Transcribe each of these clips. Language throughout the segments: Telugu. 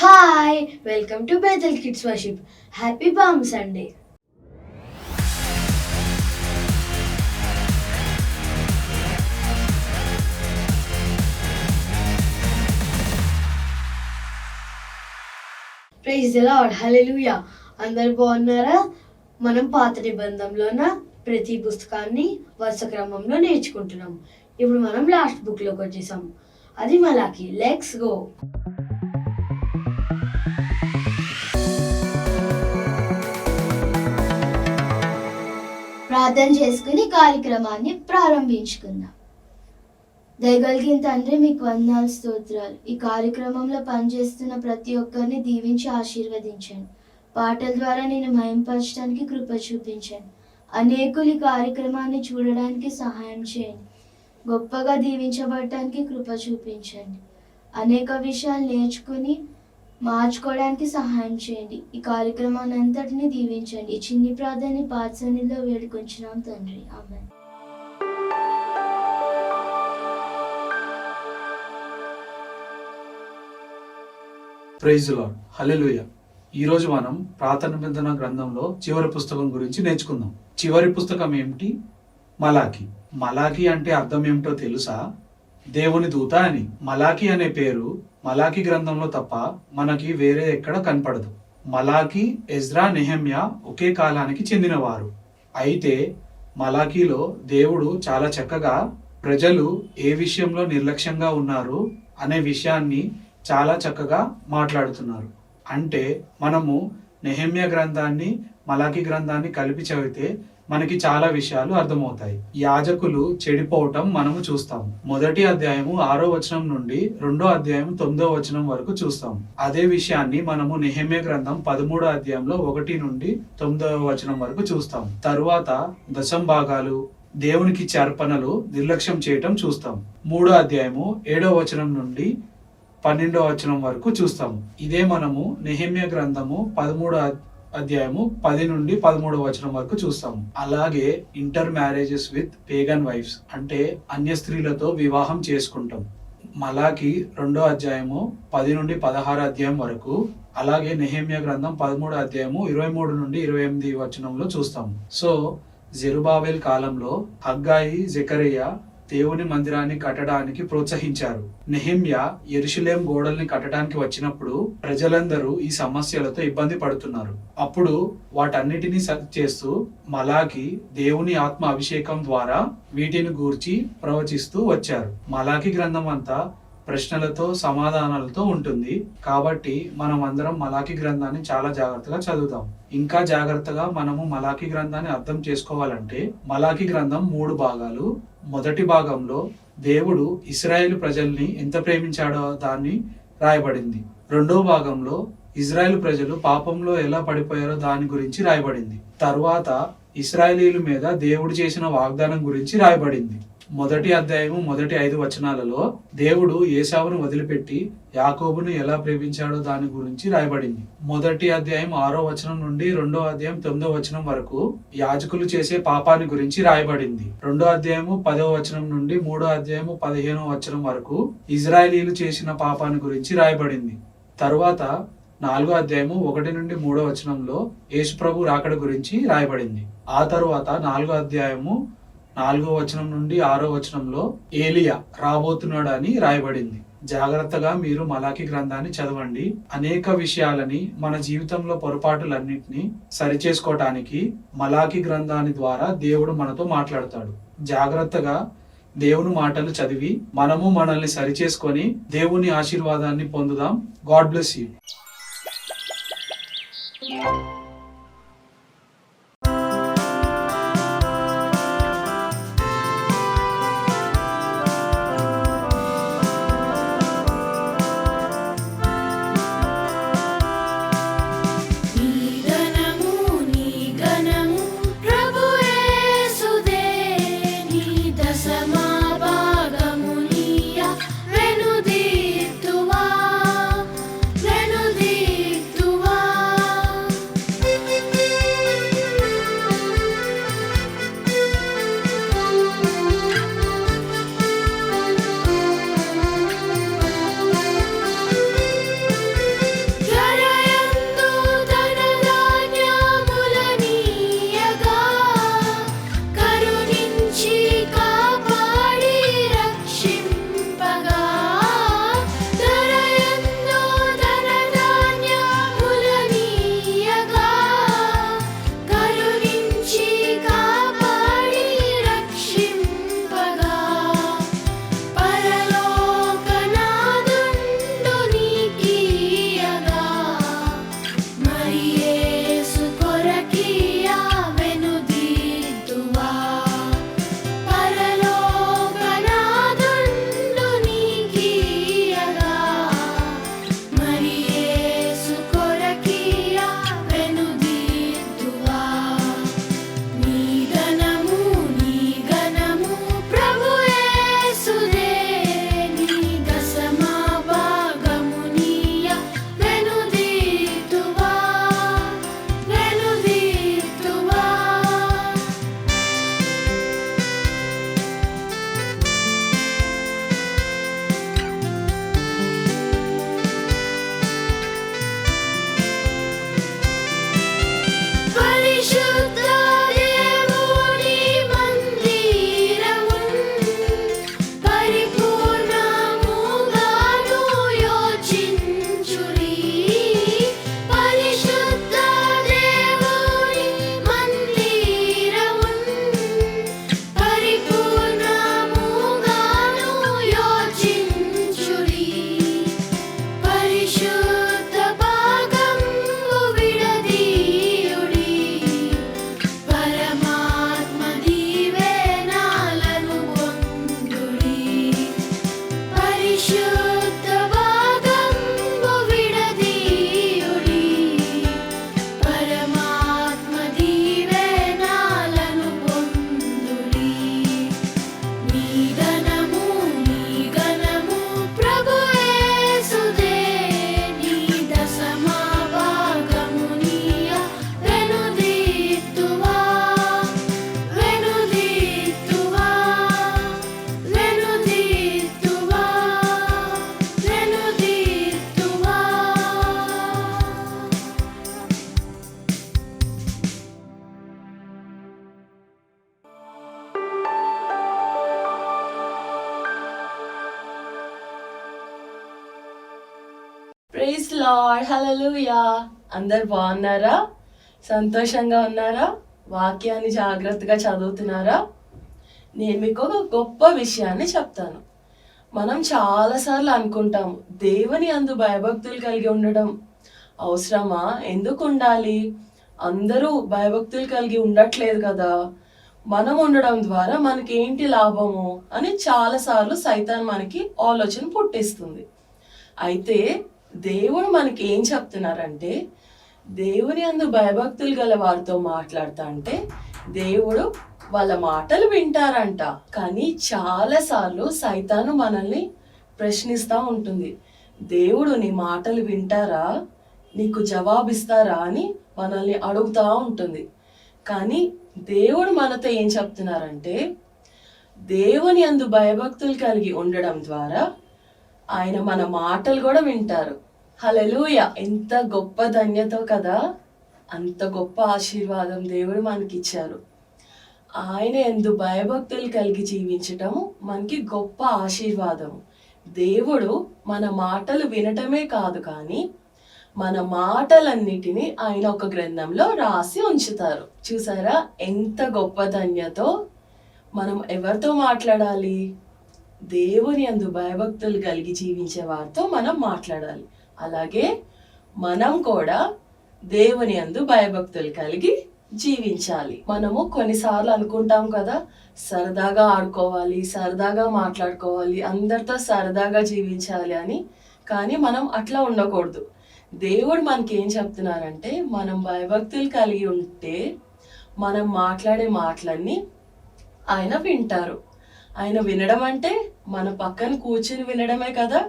Hi welcome to Bethel kids worship happy palm Sunday praise the Lord hallelujah అందరు బాగున్నారా? మనం పాత నిబంధంలోన ప్రతి పుస్తకాన్ని వరుస క్రమంలో నేర్చుకుంటున్నాం. ఇప్పుడు మనం లాస్ట్ బుక్లోకి వచ్చేసాం. అది మలాకి. లెక్స్ గో ప్రార్థన చేసుకుని కార్యక్రమాన్ని ప్రారంభించుకుందాం. దయగలిగిన తండ్రి మీకు వందనాలు స్తోత్రాలు. ఈ కార్యక్రమంలో పనిచేస్తున్న ప్రతి ఒక్కరిని దీవించి ఆశీర్వదించండి. పాటల ద్వారా నేను మయంపరచడానికి కృప చూపించండి. అనేకులు ఈ కార్యక్రమాన్ని చూడడానికి సహాయం చేయండి. గొప్పగా దీవించబడటానికి కృప చూపించండి. అనేక విషయాలు నేర్చుకుని మార్చుకోవడానికి సహాయం చేయండి. ఈ కార్యక్రమాన్ని అంతటిని దీవించండి చిన్ని ప్రాధాన్య పాఠశాలలో వేడుకొంచున్నాం తండ్రి. ఆమె ప్రైజ్ లాడ్ హల్లెలూయా. ఈ రోజు మనం ప్రార్థన బంధన గ్రంథంలో చివరి పుస్తకం గురించి నేర్చుకుందాం. చివరి పుస్తకం ఏమిటి? మలాకి మలాకి అంటే అర్థం ఏమిటో తెలుసా? దేవుని దూత అని. మలాకి అనే పేరు మలాకి గ్రంథంలో తప్ప మనకి వేరే ఎక్కడ కనపడదు. మలాకి ఎజ్రా నెహమ్యా ఒకే కాలానికి చెందినవారు. అయితే మలాకీలో దేవుడు చాలా చక్కగా ప్రజలు ఏ విషయంలో నిర్లక్ష్యంగా ఉన్నారు అనే విషయాన్ని చాలా చక్కగా మాట్లాడుతున్నారు. అంటే మనము నెహమ్య గ్రంథాన్ని మలాకి గ్రంథాన్ని కలిపి చదివితే మనకి చాలా విషయాలు అర్థమవుతాయి. యాజకులు చెడిపోవటం మనము చూస్తాం. మొదటి అధ్యాయము ఆరో వచనం నుండి రెండో అధ్యాయం తొమ్మిదో వచనం వరకు చూస్తాం. అదే విషయాన్ని మనము నిహమ్య గ్రంథం పదమూడో అధ్యాయంలో ఒకటి నుండి తొమ్మిదవ వచనం వరకు చూస్తాం. తరువాత దశం భాగాలు దేవునికి చర్పణలు నిర్లక్ష్యం చేయటం చూస్తాం. మూడో అధ్యాయము ఏడో వచనం నుండి పన్నెండో వచనం వరకు చూస్తాము ఇదే మనము నిహమ్య గ్రంథము పదమూడో అధ్యాయము పది నుండి పదమూడో వచనం వరకు చూస్తాము. అలాగే intermarriages with pagan wives అంటే అన్య స్త్రీలతో వివాహం చేసుకుంటాం. మలాకి రెండో అధ్యాయము పది నుండి పదహారు అధ్యాయం వరకు అలాగే నెహమ్య గ్రంథం పదమూడు అధ్యాయము ఇరవై మూడు నుండి ఇరవై ఎనిమిది వచనంలో చూస్తాము. సో జెరుబాబెల్ కాలంలో హగ్గాయి జకరియా దేవుని మందిరాన్ని కట్టడానికి ప్రోత్సహించారు. నెహిమ్య ఎరుషులేం గోడల్ని కట్టడానికి వచ్చినప్పుడు ప్రజలందరూ ఈ సమస్యలతో ఇబ్బంది పడుతున్నారు. అప్పుడు వాటన్నిటిని సరి చేస్తూ మలాకి దేవుని ఆత్మ అభిషేకం ద్వారా వీటిని గూర్చి ప్రవచిస్తూ వచ్చారు. మలాకి గ్రంథం అంతా ప్రశ్నలతో సమాధానాలతో ఉంటుంది. కాబట్టి మనం అందరం మలాఖీ గ్రంథాన్ని చాలా జాగ్రత్తగా చదువుతాం. ఇంకా జాగ్రత్తగా మనము మలాఖీ గ్రంథాన్ని అర్థం చేసుకోవాలంటే మలాఖీ గ్రంథం మూడు భాగాలు. మొదటి భాగంలో దేవుడు ఇస్రాయేల్ ప్రజల్ని ఎంత ప్రేమించాడో దాన్ని రాయబడింది. రెండో భాగంలో ఇజ్రాయెల్ ప్రజలు పాపంలో ఎలా పడిపోయారో దాని గురించి రాయబడింది. తరువాత ఇస్రాయేలీల మీద దేవుడు చేసిన వాగ్దానం గురించి రాయబడింది. మొదటి అధ్యాయము మొదటి ఐదు వచనాలలో దేవుడు ఏసావును వదిలిపెట్టి యాకోబును ఎలా ప్రేమించాడో దాని గురించి రాయబడింది. మొదటి అధ్యాయం ఆరో వచనం నుండి రెండో అధ్యాయం తొమ్మిదో వచనం వరకు యాజకులు చేసే పాపాన్ని గురించి రాయబడింది. రెండో అధ్యాయము పదో వచనం నుండి మూడో అధ్యాయము పదిహేనో వచనం వరకు ఇజ్రాయలీలు చేసిన పాపాన్ని గురించి రాయబడింది. తరువాత నాలుగో అధ్యాయము ఒకటి నుండి మూడో వచనంలో యేసుప్రభు రాకడ గురించి రాయబడింది. ఆ తరువాత నాలుగో అధ్యాయము నాలుగో వచనం నుండి ఆరో వచనంలో ఏలియా రాబోతున్నాడు అని రాయబడింది. జాగ్రత్తగా మీరు మలాకి గ్రంథాన్ని చదవండి. అనేక విషయాలని మన జీవితంలో పొరపాటులన్నింటినీ సరిచేసుకోవటానికి మలాకి గ్రంథాన్ని ద్వారా దేవుడు మనతో మాట్లాడతాడు. జాగ్రత్తగా దేవుని మాటలు చదివి మనము మనల్ని సరిచేసుకొని దేవుని ఆశీర్వాదాన్ని పొందుదాం. God bless you. లార్డ్ యా అందరు బాగున్నారా? సంతోషంగా ఉన్నారా? వాక్యాన్ని జాగ్రత్తగా చదువుతున్నారా? నేను మీకు ఒక గొప్ప విషయాన్ని చెప్తాను. మనం చాలాసార్లు అనుకుంటాము దేవుని అందు భయభక్తులు కలిగి ఉండడం. అవసరమా? ఎందుకు ఉండాలి? అందరూ భయభక్తులు కలిగి ఉండట్లేదు కదా. మనం ఉండడం ద్వారా మనకి ఏంటి లాభము? అని చాలాసార్లు సైతాన్ మనకి ఆలోచన పుట్టిస్తుంది. అయితే దేవుడు మనకి ఏం చెప్తున్నారంటే దేవుని అందు భయభక్తులు గల వారితో మాట్లాడతా అంటే దేవుడు వాళ్ళ మాటలు వింటారంట. కానీ చాలాసార్లు సైతాను మనల్ని ప్రశ్నిస్తూ ఉంటుంది. దేవుడు నీ మాటలు వింటారా? నీకు జవాబిస్తారా అని మనల్ని అడుగుతూ ఉంటుంది. కానీ దేవుడు మనతో ఏం చెప్తున్నారంటే దేవుని అందు భయభక్తులు కలిగి ఉండడం ద్వారా ఆయన మన మాటలు కూడా వింటారు. హలలుయ ఎంత గొప్ప ధన్యతో కదా? అంత గొప్ప ఆశీర్వాదం దేవుడు మనకి ఇచ్చారు ఆయన ఎందు భయభక్తులు కలిగి జీవించటం మనకి గొప్ప ఆశీర్వాదం. దేవుడు మన మాటలు వినటమే కాదు కానీ మన మాటలన్నిటినీ ఆయన ఒక గ్రంథంలో రాసి ఉంచుతారు. చూసారా? ఎంత గొప్ప ధన్యతో మనం ఎవరితో మాట్లాడాలి? దేవుని అందు భయభక్తులు కలిగి జీవించే వారితో మనం మాట్లాడాలి. అలాగే మనం కూడా దేవుని అందు భయభక్తులు కలిగి జీవించాలి. మనము కొన్నిసార్లు అనుకుంటాం కదా సరదాగా ఆడుకోవాలి సరదాగా మాట్లాడుకోవాలి అందరితో సరదాగా జీవించాలి అని. కానీ మనం అట్లా ఉండకూడదు. దేవుడు మనకి ఏం చెప్తున్నారంటే మనం భయభక్తులు కలిగి ఉంటే మనం మాట్లాడే మాటలన్నీ ఆయన వింటారు. ఆయన వినడం అంటే మన పక్కన కూర్చుని వినడమే కదా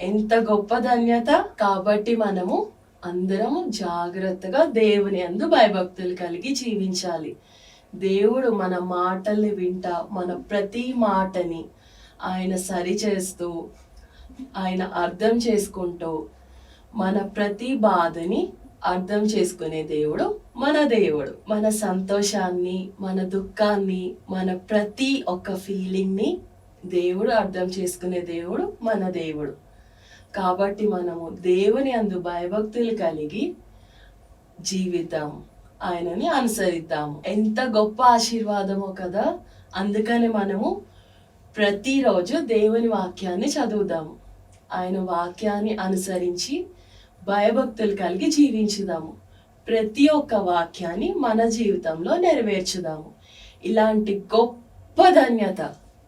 ఎంత గొప్ప ధన్యత. కాబట్టి మనము అందరము జాగ్రత్తగా దేవుని అందు భయభక్తులు కలిగి జీవించాలి. దేవుడు మన మాటల్ని వింటా మన ప్రతి మాటని ఆయన సరిచేస్తూ ఆయన అర్థం చేసుకుంటూ మన ప్రతి బాధని అర్థం చేసుకునే దేవుడు మన దేవుడు. మన సంతోషాన్ని మన దుఃఖాన్ని మన ప్రతి ఒక్క ఫీలింగ్ని దేవుడు అర్థం చేసుకునే దేవుడు మన దేవుడు. కాబట్టి మనము దేవుని అందు భయభక్తులు కలిగి జీవిద్దాం. ఆయనని అనుసరిద్దాము ఎంత గొప్ప ఆశీర్వాదమో కదా! అందుకని మనము ప్రతిరోజు దేవుని వాక్యాన్ని చదువుదాము ఆయన వాక్యాన్ని అనుసరించి భయభక్తులు కలిగి జీవించుదాము. ప్రతి ఒక్క వాక్యాన్ని మన జీవితంలో నెరవేర్చుదాము. ఇలాంటి గొప్ప ధన్యత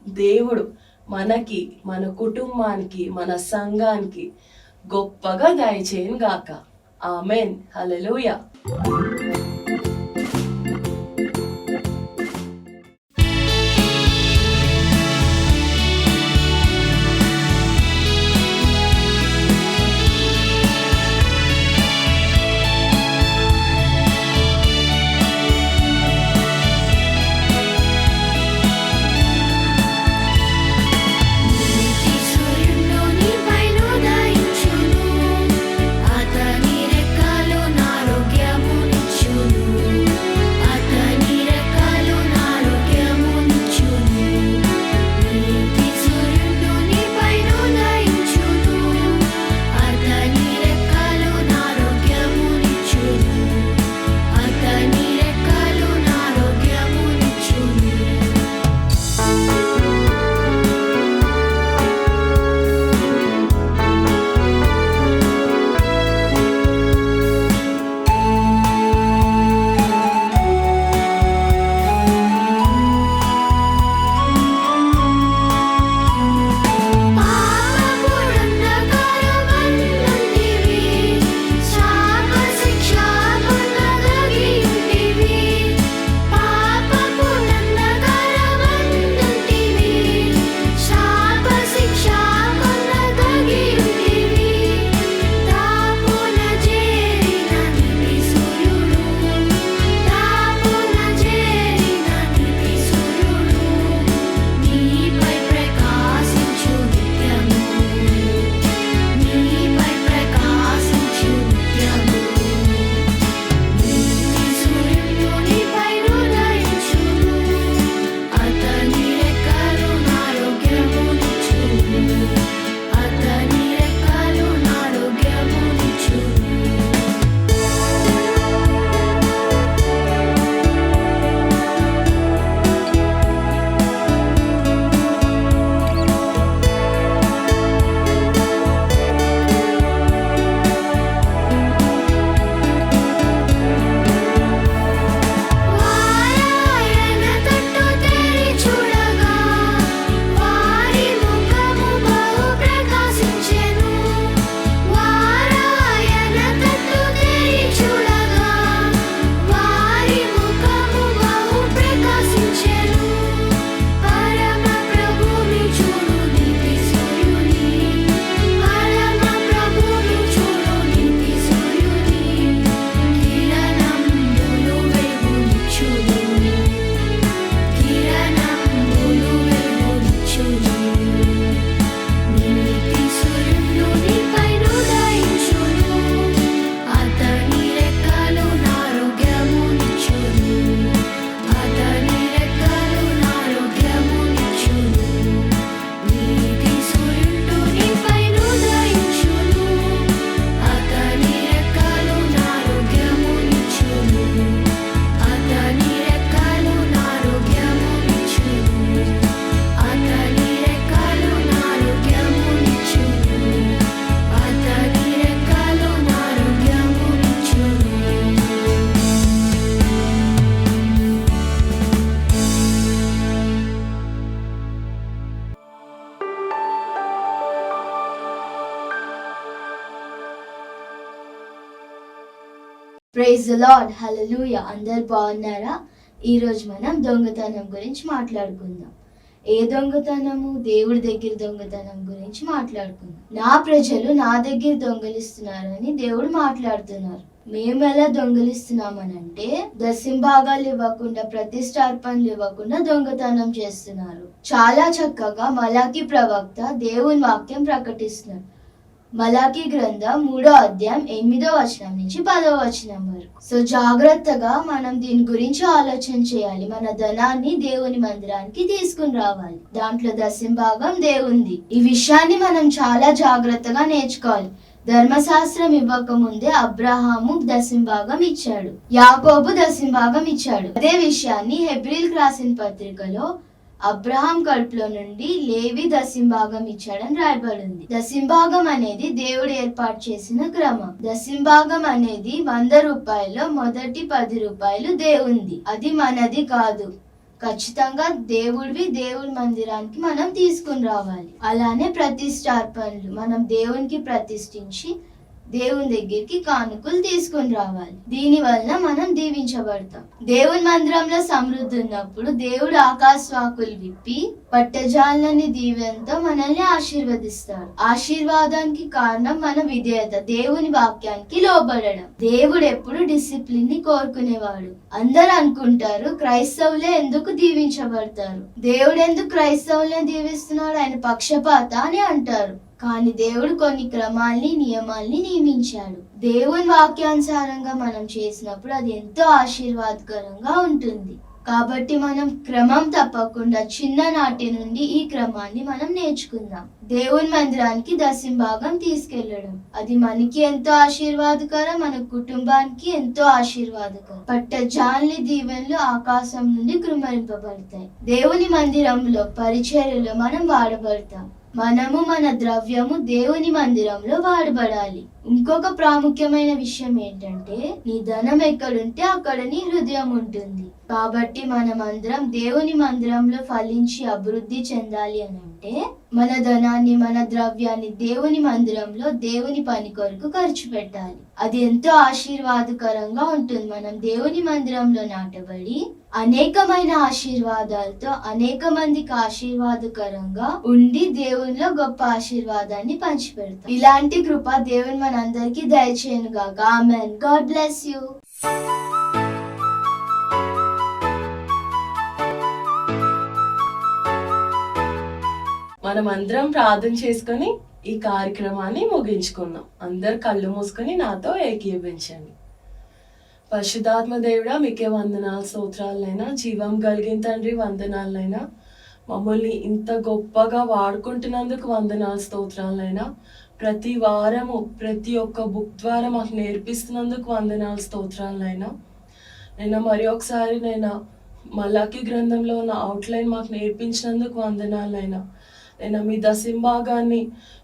దేవుడు మనకి మన కుటుంబానికి మన సంఘానికి గొప్పగా దయచేయను గాక. Amen. Hallelujah. Praise Lord hallelujah అందరు బాగున్నారా? ఈరోజు మనం దొంగతనం గురించి మాట్లాడుకుందాం. ఏ దొంగతనము? దేవుడి దగ్గర దొంగతనం గురించి మాట్లాడుకుందాం. నా ప్రజలు నా దగ్గర దొంగలిస్తున్నారని దేవుడు మాట్లాడుతున్నారు. మేము ఎలా దొంగలిస్తున్నామనంటే దశింభాగాలు ఇవ్వకుండా ప్రతిష్టార్పణలు ఇవ్వకుండా దొంగతనం చేస్తున్నారు. చాలా చక్కగా మలాకి ప్రవక్త దేవుని వాక్యం ప్రకటిస్తున్నారు మలాకి గ్రంథం మూడో అధ్యాయం ఎనిమిదో వచనం నుంచి పదో వచనం వరకు. సో జాగ్రత్తగా మనం దీని గురించి ఆలోచన చేయాలి. మన ధనాన్ని దేవుని మందిరానికి తీసుకుని రావాలి. దాంట్లో దశంభాగం దేవుంది. ఈ విషయాన్ని మనం చాలా జాగ్రత్తగా నేర్చుకోవాలి. ధర్మశాస్త్రం ఇవ్వక ముందే అబ్రహాము దశంభాగం ఇచ్చాడు. యాకోబు దశంభాగం ఇచ్చాడు. అదే విషయాన్ని హెబ్రిల్ రాసిన పత్రికలో అబ్రహాం కడుపులో నుండి లేవి దశింభాగం ఇచ్చాడని రాయబడింది. దశింభాగం అనేది దేవుడు ఏర్పాటు చేసిన క్రమం దశింభాగం అనేది వంద రూపాయల్లో మొదటి పది రూపాయలు దేవుంది. అది మనది కాదు. ఖచ్చితంగా దేవుడివి దేవుడి మందిరానికి మనం తీసుకుని రావాలి. అలానే ప్రతిష్టార్పణలు మనం దేవునికి ప్రతిష్ఠించి దేవుని దగ్గరికి కానుకలు తీసుకుని రావాలి. దీని వలన మనం దీవించబడతాం. దేవుని మందిరంలో సమృద్ధి ఉన్నప్పుడు దేవుడు ఆకాశవాకులు విప్పి పట్టజాలని దీవెనతో మనల్ని ఆశీర్వదిస్తాడు ఆశీర్వాదానికి కారణం మన విధేయత దేవుని వాక్యానికి లోబడడం. దేవుడు ఎప్పుడు డిసిప్లిన్ని కోరుకునేవాడు. అందరు అనుకుంటారు క్రైస్తవులే ఎందుకు దీవించబడతారు? దేవుడు ఎందుకు క్రైస్తవులే దీవిస్తున్నాడు? ఆయన పక్షపాత అని అంటారు. కానీ దేవుడు కొన్ని క్రమాల్ని నియమాల్ని నియమించాడు. దేవుని వాక్యానుసారంగా మనం చేసినప్పుడు అది ఎంతో ఆశీర్వాదకరంగా ఉంటుంది. కాబట్టి మనం క్రమం తప్పకుండా చిన్ననాటి నుండి ఈ క్రమాన్ని మనం నేర్చుకుందాం. దేవుని మందిరానికి దశంభాగం తీసుకెళ్ళడం అది మనకి ఎంతో ఆశీర్వాదకరం మన కుటుంబానికి ఎంతో ఆశీర్వాదకరం. పట్ట జాన్లి దీవెనలు ఆకాశం నుండి కృమరింపబడతాయి. దేవుని మందిరంలో పరిచర్యలో మనం వాడబడతాం. మనము మన ద్రవ్యము దేవుని మందిరంలో వాడబడాలి. ఇంకొక ప్రాముఖ్యమైన విషయం ఏంటంటే నీ ధనం ఎక్కడుంటే అక్కడ నీ హృదయం ఉంటుంది. కాబట్టి మనమందరం దేవుని మందిరంలో ఫలించి అభివృద్ధి చెందాలి అని అంటే మన ధనాన్ని మన ద్రవ్యాన్ని దేవుని మందిరంలో దేవుని పని కొరకు ఖర్చు పెట్టాలి. అది ఎంతో ఆశీర్వాదకరంగా ఉంటుంది. మనం దేవుని మందిరంలో నాటబడి అనేకమైన ఆశీర్వాదాలతో అనేక మందికి ఆశీర్వాదకరంగా ఉండి దేవునిలో గొప్ప ఆశీర్వాదాన్ని పంచిపెడతాం. ఇలాంటి కృప దేవుని మనందరికీ దయచేయను గాక ఆమెన్. God bless you. మనం అందరం ప్రార్థన చేసుకొని ఈ కార్యక్రమాన్ని ముగించుకున్నాం అందరు కళ్ళు మూసుకొని నాతో ఏకీభవించండి. పరిశుద్ధాత్మ దేవుడా మీకే వందనాలు స్తోత్రాలైనా జీవం కలిగిన తండ్రి వందనాలైనా మమ్మల్ని ఇంత గొప్పగా వాడుకుంటున్నందుకు వందనాలు స్తోత్రాలైనా ప్రతి వారము ప్రతి ఒక్క బుక్ ద్వారా మాకు నేర్పిస్తున్నందుకు వందనాలు స్తోత్రాలైనా నేను మరి ఒకసారి నేను మలాకి గ్రంథంలో ఉన్న అవుట్లైన్ మాకు నేర్పించినందుకు వందనాలైనా నేను మీ దశింభాగాన్ని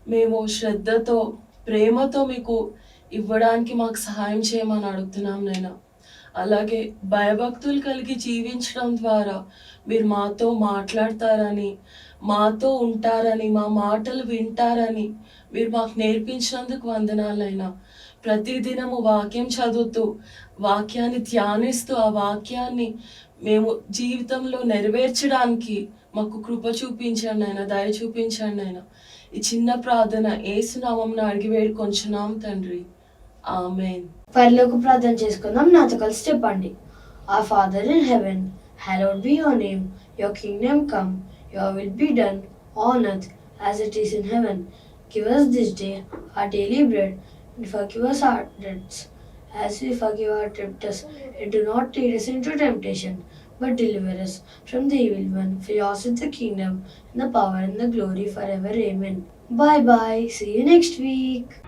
మేము శ్రద్ధతో ప్రేమతో మీకు ఇవ్వడానికి మాకు సహాయం చేయమని అడుగుతున్నాం నేను అలాగే భయభక్తులు కలిగి జీవించడం ద్వారా మీరు మాతో మాట్లాడతారని మాతో ఉంటారని మా మాటలు వింటారని మీరు మాకు నేర్పించినందుకు వందనాలైనా ప్రతిదినము వాక్యం చదువుతూ వాక్యాన్ని ధ్యానిస్తూ ఆ వాక్యాన్ని మేము జీవితంలో నెరవేర్చడానికి మాకు కృప చూపించండి ఆయన దయ చూపించండి ఆయన. ఈ చిన్న ప్రార్థన ఏసునామం అడిగి వేడుకొంచున్నాం తండ్రి. ఆమెన్. పర్లోకి ప్రార్థన చేసుకుందాం. నాతో కలిసి చెప్పండి. Our father in heaven hallowed be your name your kingdom come your will be done on earth as it is in heaven give us this day our daily bread and forgive us our debts as we forgive our debtors. And do not lead us into temptation but deliver us from the evil one for yours is the kingdom and the power and the glory forever. Amen. Bye bye see you next week